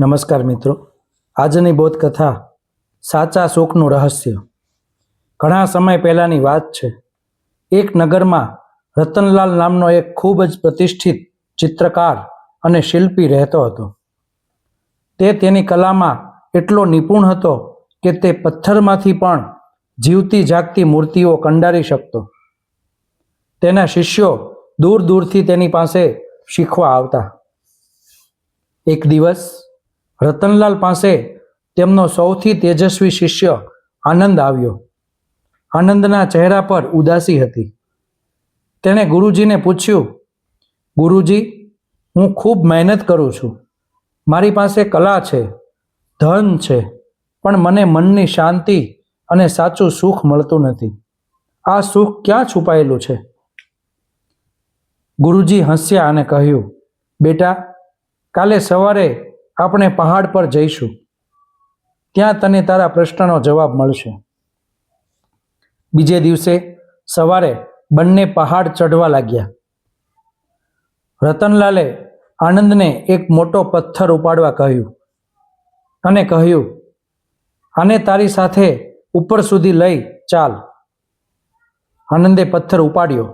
નમસ્કાર મિત્રો. આજની બોધકથા સાચા સુખનું રહસ્ય. ઘણા સમય પહેલાંની વાત છે. એક નગરમાં રતનલાલ નામનો એક ખૂબ જ પ્રતિષ્ઠિત ચિત્રકાર અને શિલ્પી રહેતો હતો. તે તેની કલામાં એટલો નિપુણ હતો કે તે પથ્થરમાંથી પણ જીવતી જાગતી મૂર્તિઓ કંડારી શકતો. તેના શિષ્યો દૂર દૂરથી તેની પાસે શીખવા આવતા. એક દિવસ રતનલાલ પાસે તેમનો સૌથી તેજસ્વી શિષ્ય આનંદ આવ્યો. આનંદના ચહેરા પર ઉદાસી હતી. તેણે ગુરુજીને પૂછ્યું, ગુરુજી, હું ખૂબ મહેનત કરું છું. મારી પાસે કલા છે, ધન છે, પણ મને મનની શાંતિ અને સાચું સુખ મળતું નથી. આ સુખ ક્યાં છુપાયેલું છે? ગુરુજી હસ્યા અને કહ્યું, બેટા, કાલે સવારે આપણે પહાડ પર જઈશું. ત્યાં તને તારા પ્રશ્નનો જવાબ મળશે. બીજે દિવસે સવારે બંને પહાડ ચઢવા લાગ્યા. રતનલાલે આનંદને એક મોટો પથ્થર ઉપાડવા કહ્યું અને કહ્યું, આને તારી સાથે ઉપર સુધી લઈ ચાલ. આનંદે પથ્થર ઉપાડ્યો.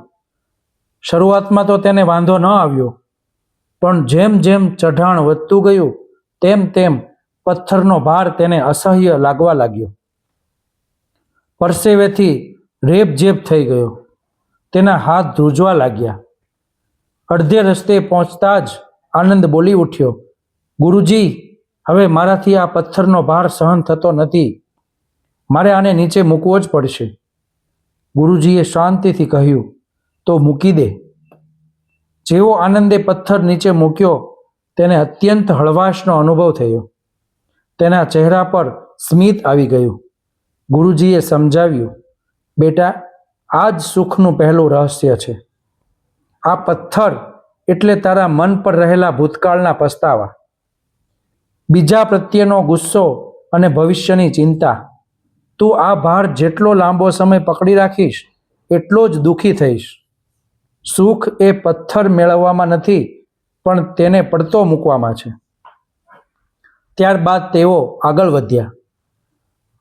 શરૂઆતમાં તો તેને વાંધો ન આવ્યો, પણ જેમ જેમ ચઢાણ વધતું ગયું તેમ તેમ પથ્થરનો ભાર તેને અસહ્ય લાગવા લાગ્યો. પરસેવેથી રેબઝેબ થઈ ગયો. તેના હાથ ધ્રુજવા લાગ્યા. અડધે રસ્તે પહોંચતા જ આનંદ બોલી ઉઠ્યો, ગુરુજી, હવે મારાથી આ પથ્થરનો ભાર સહન થતો નથી. મારે આને નીચે મૂકવો જ પડશે. ગુરુજીએ શાંતિથી કહ્યું, તો મૂકી દે. જેવો આનંદે પથ્થર નીચે મૂક્યો તેને અત્યંત હળવાશનો અનુભવ થયો. તેના ચહેરા પર સ્મિત આવી ગયું. ગુરુજીએ સમજાવ્યું, બેટા આ જ સુખનું પહેલું રહસ્ય છે. આ પથ્થર એટલે તારા મન પર રહેલા ભૂતકાળના પસ્તાવા. બીજા પ્રત્યેનો ગુસ્સો અને ભવિષ્યની ચિંતા. તું આ ભાર જેટલો લાંબો સમય પકડી રાખીશ, એટલો જ દુઃખી થઈશ. સુખ એ પથ્થર મેળવવામાં નથી પણ તેને પડતો મૂકવામાં છે. ત્યારબાદ તેઓ આગળ વધ્યા.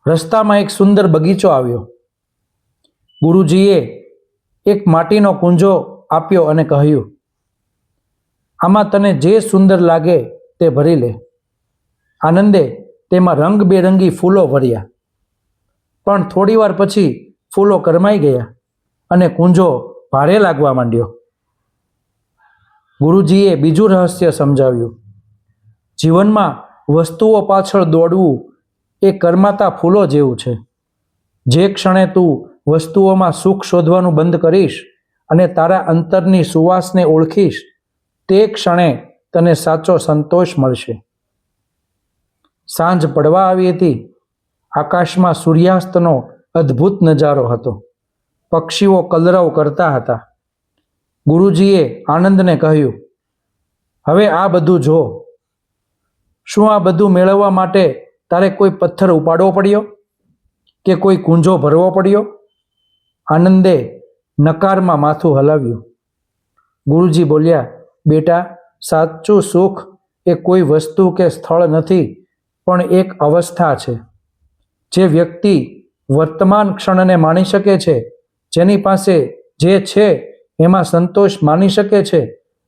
રસ્તામાં એક સુંદર બગીચો આવ્યો. ગુરુજીએ એક માટીનો કુંજો આપ્યો અને કહ્યું, આમાં તને જે સુંદર લાગે તે ભરી લે. આનંદે તેમાં રંગબેરંગી ફૂલો ભર્યા. પણ થોડીવાર પછી ફૂલો કરમાઈ ગયા અને કુંજો ભારે લાગવા માંડ્યો. ગુરુજીએ બીજું રહસ્ય સમજાવ્યું. જીવનમાં વસ્તુઓ પાછળ દોડવું એ કરમાતા ફૂલો જેવું છે. જે ક્ષણે તું વસ્તુઓમાં સુખ શોધવાનું બંધ કરીશ અને તારા અંતરની સુવાસને ઓળખીશ, તે ક્ષણે તને સાચો સંતોષ મળશે. સાંજ પડવા આવી હતી. આકાશમાં સૂર્યાસ્તનો અદ્ભુત નજારો હતો. પક્ષીઓ કલરવ કરતા હતા. ગુરુજીએ આનંદને કહ્યું, હવે આ બધું જો. શું આ બધું મેળવવા માટે તારે કોઈ પથ્થર ઉપાડવો પડ્યો? કે કોઈ કુંજો ભરવો પડ્યો? આનંદે નકારમાં માથું હલાવ્યું. ગુરુજી બોલ્યા, બેટા, સાચું સુખ એ કોઈ વસ્તુ કે સ્થળ નથી, પણ એક અવસ્થા છે. જે વ્યક્તિ વર્તમાન ક્ષણને માણી શકે છે, જેની પાસે જે છે એમાં સંતોષ માની શકે છે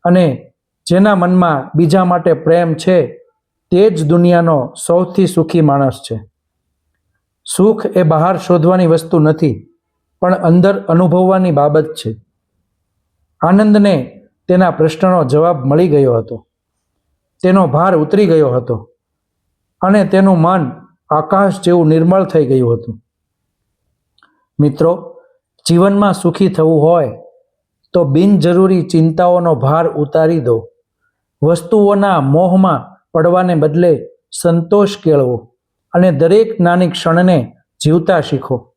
અને જેના મનમાં બીજા માટે પ્રેમ છે, તે જ દુનિયાનો સૌથી સુખી માણસ છે. સુખ એ બહાર શોધવાની વસ્તુ નથી, પણ અંદર અનુભવવાની બાબત છે. આનંદને તેના પ્રશ્નનો જવાબ મળી ગયો હતો. તેનો ભાર ઉતરી ગયો હતો અને તેનું મન આકાશ જેવું નિર્મળ થઈ ગયું હતું. મિત્રો, જીવનમાં સુખી થવું હોય તો બિનજરૂરી ચિંતાઓનો ભાર ઉતારી દો. વસ્તુઓના મોહમાં પડવાને બદલે સંતોષ કેળવો અને દરેક નાની ક્ષણને જીવતા શીખો.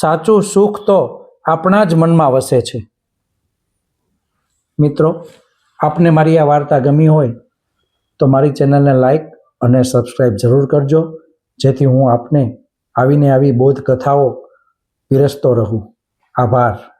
સાચું સુખ તો આપણા જ મનમાં વસે છે. મિત્રો, આપને મારી આ વાર્તા ગમી હોય તો મારી ચેનલને લાઈક અને સબસ્ક્રાઈબ જરૂર કરજો, જેથી હું આપને આવીને આવી બોધ કથાઓ પીરસતો રહું. આભાર.